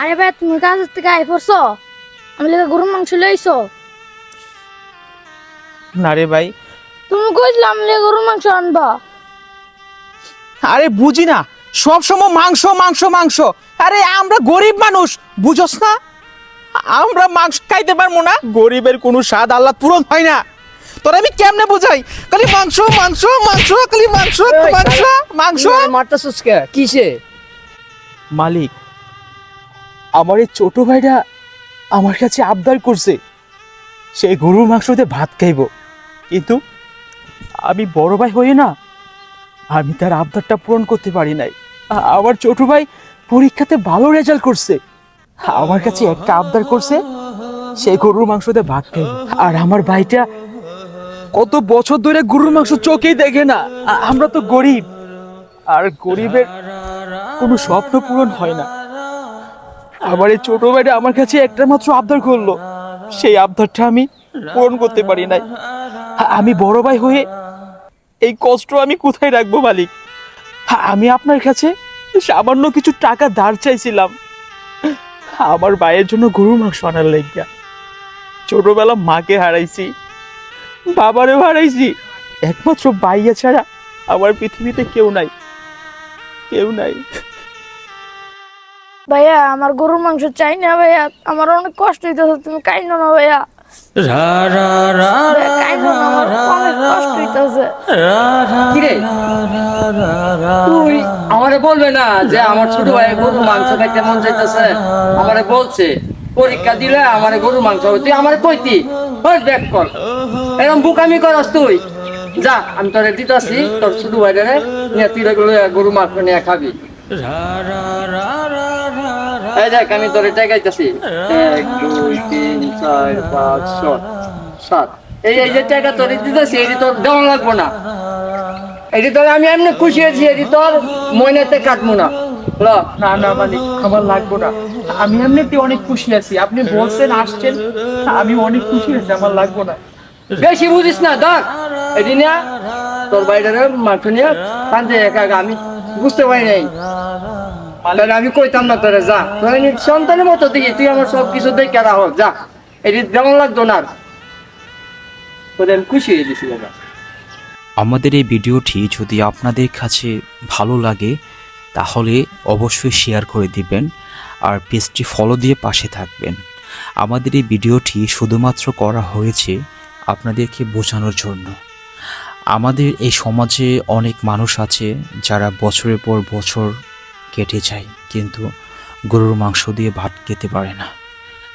আরে ভাই তুমি কাজের থেকে আই পড়ছো? আমি লেগে গরুর মাংস লইছো না রে ভাই। তুমি কইছিলাম আমি লেগে গরুর মাংস আনবা। আরে বুঝি না সব সময় মাংস মাংস মাংস। আরে আমরা গরিব মানুষ বুঝোস না? আমরা মাংস খাইতে পারব না গরিবের কোনো স্বাদ আল্লাহ পূরণ হয় না। তোর আমি কেমনে বুঝাই? খালি মাংস মাংস মাংস খালি মাংস মাংস মাংস। মারতাছিস কে? কিসে? মালিক আমার এই ছোট ভাইটা আমার কাছে আবদার করছে। সেই গরুর মাংসতে ভাত খাইব। কিন্তু আমি বড় ভাই হয়ে না, আমি তার আবদারটা পূরণ করতে পারি নাই। আমার ছোট ভাই পরীক্ষাতে ভালো রেজাল্ট করছে। আমার কাছে একটা আবদার করছে সেই গরুর মাংসতে ভাত খাইব। আর আমার ভাইটা কত বছর ধরে গরুর মাংস চোখেই দেখে না। আমরা তো গরিব। আর গরিবের কোনো স্বপ্ন পূরণ হয় না। আমার এই ছোট ভাইটা আমার কাছে একটা মাত্র আবদার করল। সেই আবদারটা আমি পূরণ করতে পারি নাই। আমি বড় ভাই হয়ে এই কষ্ট আমি কোথায় রাখব, মালিক? আমি আপনার কাছে সামান্য কিছু টাকা ধার চাইছিলাম। আমার ভাইয়ের জন্য গরুর মাংস আনার লেগা ছোটবেলা মাকে হারাইছি, বাবারেও হারাইছি। একমাত্র বাইয়া ছাড়া আমার পৃথিবীতে কেউ নাই। কেউ নাই। ভাইয়া আমার গরুর মাংস চাই না ভাইয়া। আমার অনেক কষ্ট হইতেছে তুমি কাইনো না ভাইয়া। আমার বলবে না যে আমার ছোট ভাই গরু মাংস খাইতে মন চাইতেছে? আমারে বলছে পরীক্ষা দিলে আমারে গরু মাংস তুই আমারে কইতি ওই ব্যাক কর। এরকম বুকামি করস তুই। যা আমি তোরে দিতাছি তোর ছোট ভাইরে নিয়ে তুই গরু মাংস নিয়ে খাবি। এই দেখ আমি তোরে টাকাইতাছি। এক দুই তিন চার পাঁচ ছয় সাত। এই এই যে টাকা তোরে দিতেছি এটি তোর দেওয়া লাগবো না। এটি তোর আমি এমনি খুশি আছি এটি তোর মইনাতে কাটবো না। ল। না না মালিক আমার লাগবো না। আমি এমনিতে অনেক খুশি আছি। আপনি বলছেন আসছেন আমি অনেক খুশি আছি আমার লাগবো না। বেশি বুঝিস না দেখ। এটি নিয়ে তোর বাইরে মাংস নিয়ে কান্দে একা একা আমি বুঝতে পারি নাই। তাহলে আমি কইতাম না তোরে, যা। তোর সন্তানের মতো দেখি, তুই আমার সব কিছু দেখে রাখ যা। এটি যেমন লাগতো না খুশি হয়ে বাবা আমাদের এই ভিডিওটি যদি আপনাদের কাছে ভালো লাগে, তাহলে অবশ্যই শেয়ার করে দিবেন আর পেজটি ফলো দিয়ে পাশে থাকবেন। আমাদের এই ভিডিওটি শুধুমাত্র করা হয়েছে আপনাদেরকে বোঝানোর জন্য। আমাদের এই সমাজে অনেক মানুষ আছে যারা বছরের পর বছর কেটে যায়, কিন্তু গরুর মাংস দিয়ে ভাত খেতে পারে না।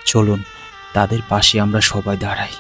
চলুন, তাদের পাশে আমরা সবাই দাঁড়াই।